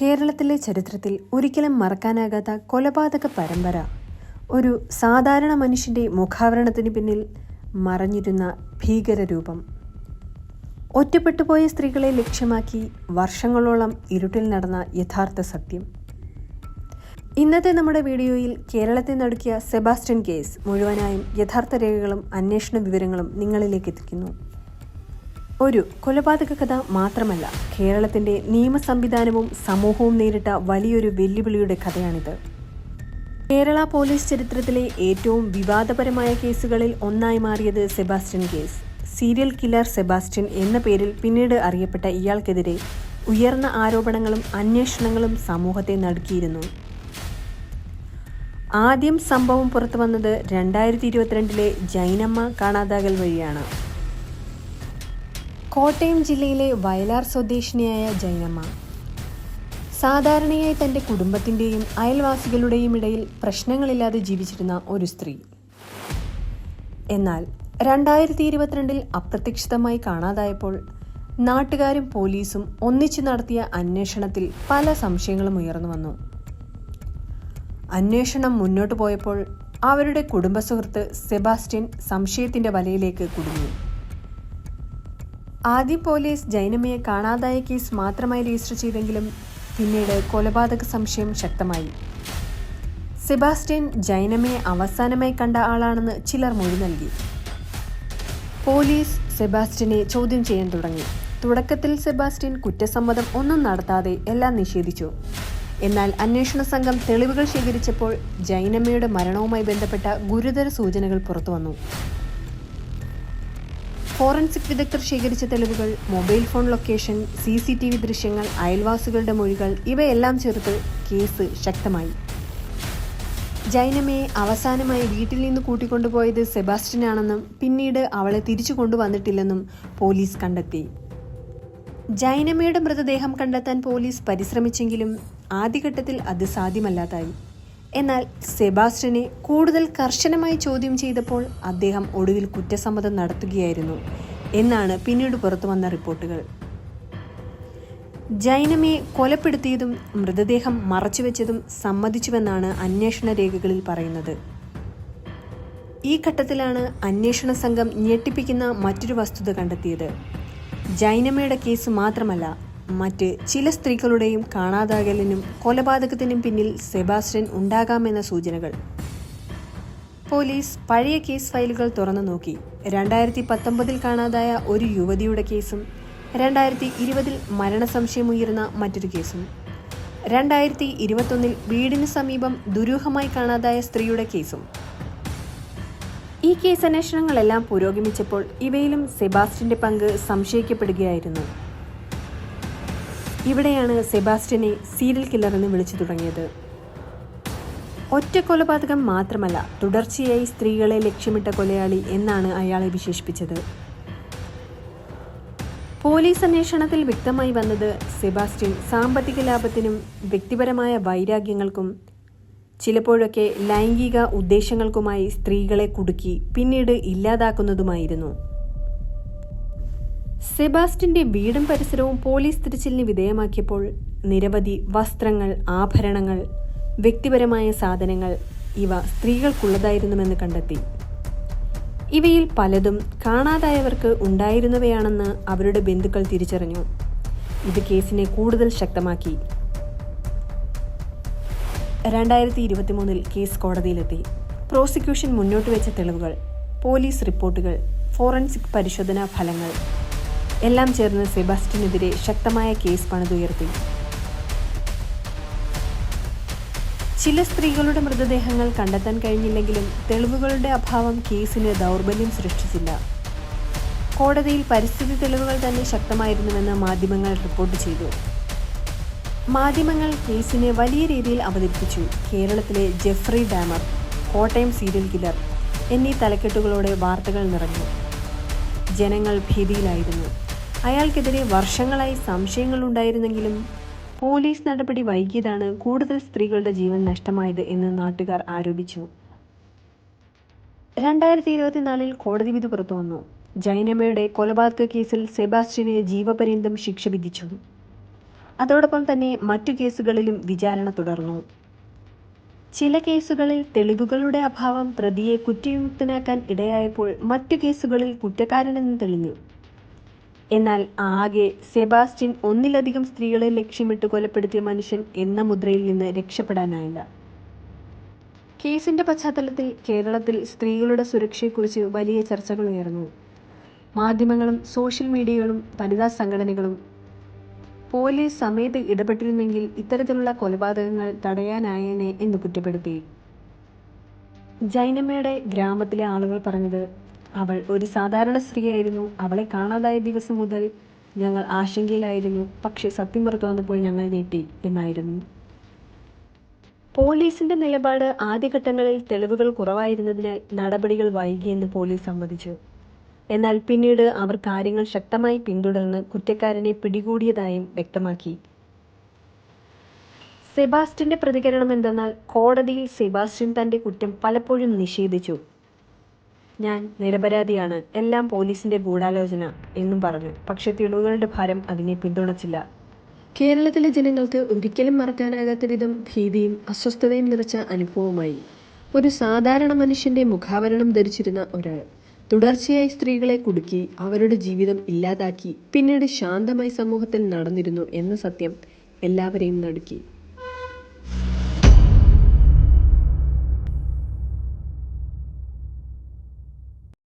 കേരളത്തിലെ ചരിത്രത്തിൽ ഒരിക്കലും മറക്കാനാകാത്ത കൊലപാതക പരമ്പര. ഒരു സാധാരണ മനുഷ്യന്റെ മുഖാവരണത്തിന് പിന്നിൽ മറഞ്ഞിരുന്ന ഭീകരരൂപം. ഒറ്റപ്പെട്ടുപോയ സ്ത്രീകളെ ലക്ഷ്യമാക്കി വർഷങ്ങളോളം ഇരുട്ടിൽ നടന്ന യഥാർത്ഥ സത്യം. ഇന്നത്തെ നമ്മുടെ വീഡിയോയിൽ കേരളത്തിൽ നടക്കിയ സെബാസ്റ്റ്യൻ കേസ് മുഴുവനായും യഥാർത്ഥ രേഖകളും അന്വേഷണ വിവരങ്ങളും നിങ്ങളിലേക്ക് എത്തിക്കുന്നു. ഒരു കൊലപാതക കഥ മാത്രമല്ല കേരളത്തിന്റെ നിയമ സംവിധാനവും സമൂഹവും നേരിട്ട വലിയൊരു വെല്ലുവിളിയുടെ കഥയാണിത്. കേരള പോലീസ് ചരിത്രത്തിലെ ഏറ്റവും വിവാദപരമായ കേസുകളിൽ ഒന്നായി മാറിയത് Sebastian case. Serial killer Sebastian എന്ന പേരിൽ പിന്നീട് അറിയപ്പെട്ട ഇയാൾക്കെതിരെ ഉയർന്ന ആരോപണങ്ങളും അന്വേഷണങ്ങളും സമൂഹത്തെ നടുക്കിയിരുന്നു. ആദ്യം സംഭവം പുറത്തു വന്നത് രണ്ടായിരത്തി ഇരുപത്തിരണ്ടിലെ ജൈനമ്മ കാണാതാകൽ വഴിയാണ്. കോട്ടയം ജില്ലയിലെ വയലാർ സ്വദേശിനിയായ ജൈനമ്മ. സാധാരണയായി തന്റെ കുടുംബത്തിന്റെയും അയൽവാസികളുടെയും ഇടയിൽ പ്രശ്നങ്ങളില്ലാതെ ജീവിച്ചിരുന്ന ഒരു സ്ത്രീ. എന്നാൽ രണ്ടായിരത്തി ഇരുപത്തിരണ്ടിൽ അപ്രത്യക്ഷിതമായി കാണാതായപ്പോൾ നാട്ടുകാരും പോലീസും ഒന്നിച്ചു നടത്തിയ അന്വേഷണത്തിൽ പല സംശയങ്ങളും ഉയർന്നു വന്നു. അന്വേഷണം മുന്നോട്ടു പോയപ്പോൾ അവരുടെ കുടുംബസുഹൃത്ത് സെബാസ്റ്റ്യൻ സംശയത്തിന്റെ വലയിലേക്ക് കുടുങ്ങി. ആദ്യം പോലീസ് ജൈനമ്മയെ കാണാതായ കേസ് മാത്രമായി രജിസ്റ്റർ ചെയ്തെങ്കിലും പിന്നീട് കൊലപാതക സംശയം ശക്തമായി. സെബാസ്റ്റ്യൻ ജൈനമ്മയെ അവസാനമായി കണ്ട ആളാണെന്ന് ചിലർ മൊഴി നൽകി. പോലീസ് സെബാസ്റ്റ്യനെ ചോദ്യം ചെയ്യാൻ തുടങ്ങി. തുടക്കത്തിൽ സെബാസ്റ്റ്യൻ കുറ്റസമ്മതം ഒന്നും നടത്താതെ എല്ലാം നിഷേധിച്ചു. എന്നാൽ അന്വേഷണ സംഘം തെളിവുകൾ ശേഖരിച്ചപ്പോൾ ജൈനമ്മയുടെ മരണവുമായി ബന്ധപ്പെട്ട ഗുരുതര സൂചനകൾ പുറത്തുവന്നു ഫോറൻസിക് വിദഗ്ധർ ശേഖരിച്ച തെളിവുകൾ mobile phone location C C T V ദൃശ്യങ്ങൾ അയൽവാസികളുടെ മൊഴികൾ ഇവയെല്ലാം ചേർത്ത് കേസ് ശക്തമായി. ജൈനമയെ അവസാനമായി വീട്ടിൽ നിന്ന് കൂട്ടിക്കൊണ്ടുപോയത് സെബാസ്റ്റ്യനാണെന്നും പിന്നീട് അവളെ തിരിച്ചു കൊണ്ടുവന്നിട്ടില്ലെന്നും പോലീസ് കണ്ടെത്തി. ജൈനമയുടെ മൃതദേഹം കണ്ടെത്താൻ പോലീസ് പരിശ്രമിച്ചെങ്കിലും ആദ്യഘട്ടത്തിൽ അത് സാധ്യമല്ലാതായി. എന്നാൽ സെബാസ്റ്റ്യനെ കൂടുതൽ കർശനമായി ചോദ്യം ചെയ്തപ്പോൾ അദ്ദേഹം ഒടുവിൽ കുറ്റസമ്മതം നടത്തുകയായിരുന്നു. എന്നാണ് പിന്നീട് പുറത്തുവന്ന റിപ്പോർട്ടുകൾ. ജൈനമയെ കൊലപ്പെടുത്തിയതും മൃതദേഹം മറച്ചുവെച്ചതും സമ്മതിച്ചുവെന്നാണ് അന്വേഷണ രേഖകളിൽ പറയുന്നത്. ഈ ഘട്ടത്തിലാണ് അന്വേഷണ സംഘം ഞെട്ടിപ്പിക്കുന്ന മറ്റൊരു വസ്തുത കണ്ടെത്തിയത്. ജൈനമയുടെ കേസ് മാത്രമല്ല മറ്റ് ചില സ്ത്രീകളുടെയും കാണാതാകലിനും കൊലപാതകത്തിനും പിന്നിൽ സെബാസ്റ്റ്യൻ ഉണ്ടാകാമെന്ന സൂചനകൾ. പോലീസ് പഴയ കേസ് ഫയലുകൾ തുറന്നു നോക്കി. രണ്ടായിരത്തി പത്തൊമ്പതിൽ കാണാതായ ഒരു യുവതിയുടെ കേസും രണ്ടായിരത്തി ഇരുപതിൽ മരണസംശയമുയർന്ന മറ്റൊരു കേസും രണ്ടായിരത്തി ഇരുപത്തൊന്നിൽ വീടിന് സമീപം ദുരൂഹമായി കാണാതായ സ്ത്രീയുടെ കേസും. ഈ കേസ് അന്വേഷണങ്ങളെല്ലാം പുരോഗമിച്ചപ്പോൾ ഇവയിലും സെബാസ്റ്റിന്റെ പങ്ക് സംശയിക്കപ്പെടുകയായിരുന്നു. ഇവിടെയാണ് സെബാസ്റ്റ്യനെ സീരിയൽ കില്ലർ എന്ന് വിളിച്ചു തുടങ്ങിയത്. ഒറ്റ കൊലപാതകം മാത്രമല്ല തുടർച്ചയായി സ്ത്രീകളെ ലക്ഷ്യമിട്ട കൊലയാളി എന്നാണ് അയാളെ വിശേഷിപ്പിച്ചത്. പോലീസ് അന്വേഷണത്തിൽ വ്യക്തമായി വന്നത് സെബാസ്റ്റ്യൻ സാമ്പത്തിക ലാഭത്തിനും വ്യക്തിപരമായ വൈരാഗ്യങ്ങൾക്കും ചിലപ്പോഴൊക്കെ ലൈംഗിക ഉദ്ദേശങ്ങൾക്കുമായി സ്ത്രീകളെ കുടുക്കി പിന്നീട് ഇല്ലാതാക്കുന്നതുമായിരുന്നു. സെബാസ്റ്റിന്റെ വീടും പരിസരവും പോലീസ് തിരച്ചിലിന് വിധേയമാക്കിയപ്പോൾ നിരവധി വസ്ത്രങ്ങൾ ആഭരണങ്ങൾ വ്യക്തിപരമായ സാധനങ്ങൾ ഇവ സ്ത്രീകൾക്കുള്ളതായിരുന്നുവെന്ന് കണ്ടെത്തി. ഇവയിൽ പലതും കാണാതായവർക്ക് ഉണ്ടായിരുന്നവയാണെന്ന് അവരുടെ ബന്ധുക്കൾ തിരിച്ചറിഞ്ഞു. ഇത് കേസിനെ കൂടുതൽ ശക്തമാക്കി. രണ്ടായിരത്തി ഇരുപത്തിമൂന്നിൽ കേസ് കോടതിയിലെത്തി. പ്രോസിക്യൂഷൻ മുന്നോട്ട് വെച്ച തെളിവുകൾ പോലീസ് റിപ്പോർട്ടുകൾ ഫോറൻസിക് പരിശോധനാ ഫലങ്ങൾ എല്ലാം ചേർന്ന് സെബാസ്റ്റ്യനെതിരെ ശക്തമായ കേസ് പണിതുയർത്തി. ചില സ്ത്രീകളുടെ മൃതദേഹങ്ങൾ കണ്ടെത്താൻ കഴിഞ്ഞില്ലെങ്കിലും തെളിവുകളുടെ അഭാവം കേസിന് ദൗർബല്യം സൃഷ്ടിച്ചില്ല. കോടതിയിൽ പരിസ്ഥിതി തെളിവുകൾ തന്നെ ശക്തമായിരുന്നുവെന്ന് മാധ്യമങ്ങൾ റിപ്പോർട്ട് ചെയ്തു. മാധ്യമങ്ങൾ കേസിനെ വലിയ രീതിയിൽ അവതരിപ്പിച്ചു. കേരളത്തിലെ Jeffrey Dahmer Kottayam serial killer എന്നീ തലക്കെട്ടുകളോടെ വാർത്തകൾ നിറഞ്ഞു. ജനങ്ങൾ ഭീതിയിലായിരുന്നു. അയാൾക്കെതിരെ വർഷങ്ങളായി സംശയങ്ങൾ ഉണ്ടായിരുന്നെങ്കിലും പോലീസ് നടപടി വൈകിയതാണ് കൂടുതൽ സ്ത്രീകളുടെ ജീവൻ നഷ്ടമായത് എന്ന് നാട്ടുകാർ ആരോപിച്ചു. രണ്ടായിരത്തി ഇരുപത്തിനാലിൽ കോടതി വിധി പുറത്തു വന്നു. ജൈനമ്മയുടെ കൊലപാതക കേസിൽ സെബാസ്റ്റ്യനെ ജീവപര്യന്തം ശിക്ഷ വിധിച്ചു. അതോടൊപ്പം തന്നെ മറ്റു കേസുകളിലും വിചാരണ തുടർന്നു. ചില കേസുകളിൽ തെളിവുകളുടെ അഭാവം പ്രതിയെ കുറ്റവിമുക്തനാക്കാൻ ഇടയായപ്പോൾ മറ്റു കേസുകളിൽ കുറ്റക്കാരനെന്ന് തെളിഞ്ഞു. എന്നാൽ ആകെ സെബാസ്റ്റ്യൻ ഒന്നിലധികം സ്ത്രീകളെ ലക്ഷ്യമിട്ട് കൊലപ്പെടുത്തിയ മനുഷ്യൻ എന്ന മുദ്രയിൽ നിന്ന് രക്ഷപ്പെടാനായില്ല. കേസിന്റെ പശ്ചാത്തലത്തിൽ കേരളത്തിൽ സ്ത്രീകളുടെ സുരക്ഷയെക്കുറിച്ച് വലിയ ചർച്ചകൾ ഉയർന്നു. മാധ്യമങ്ങളും സോഷ്യൽ മീഡിയകളും വനിതാ സംഘടനകളും പോലീസ് സമയത്ത് ഇടപെട്ടിരുന്നെങ്കിൽ ഇത്തരത്തിലുള്ള കൊലപാതകങ്ങൾ തടയാനായേനെ എന്ന് കുറ്റപ്പെടുത്തി. ജൈനമ്മയുടെ ഗ്രാമത്തിലെ ആളുകൾ പറഞ്ഞത് അവൾ ഒരു സാധാരണ സ്ത്രീയായിരുന്നു. അവളെ കാണാതായ ദിവസം മുതൽ ഞങ്ങൾ ആശങ്കയിലായിരുന്നു. പക്ഷെ സത്യം പുറത്തു വന്നപ്പോൾ ഞങ്ങൾ നീട്ടി എന്നായിരുന്നു. പോലീസിന്റെ നിലപാട് ആദ്യഘട്ടങ്ങളിൽ തെളിവുകൾ കുറവായിരുന്നതിനാൽ നടപടികൾ വൈകിയെന്ന് പോലീസ് സമ്മതിച്ചു. എന്നാൽ പിന്നീട് അവർ കാര്യങ്ങൾ ശക്തമായി പിന്തുടർന്ന് കുറ്റക്കാരനെ പിടികൂടിയതായും വ്യക്തമാക്കി. സെബാസ്റ്റ്യന്റെ പ്രതികരണം എന്തെന്നാൽ കോടതിയിൽ സെബാസ്റ്റ്യൻ തന്റെ കുറ്റം പലപ്പോഴും നിഷേധിച്ചു. ഞാൻ നിരപരാധിയാണ്. എല്ലാം പോലീസിന്റെ ഗൂഢാലോചന എന്നും പറഞ്ഞു. പക്ഷെ തെളിവുകളുടെ ഭാരം അതിനെ പിന്തുണച്ചില്ല. കേരളത്തിലെ ജനങ്ങൾക്ക് ഒരിക്കലും മറക്കാനാകാത്ത വിധം ഭീതിയും അസ്വസ്ഥതയും നിറച്ച അനുഭവമായി ഒരു സാധാരണ മനുഷ്യന്റെ മുഖാവരണം ധരിച്ചിരുന്ന ഒരാൾ തുടർച്ചയായി സ്ത്രീകളെ കുടുക്കി അവരുടെ ജീവിതം ഇല്ലാതാക്കി പിന്നീട് ശാന്തമായി സമൂഹത്തിൽ നടന്നിരുന്നു എന്ന സത്യം എല്ലാവരെയും നടുക്കി.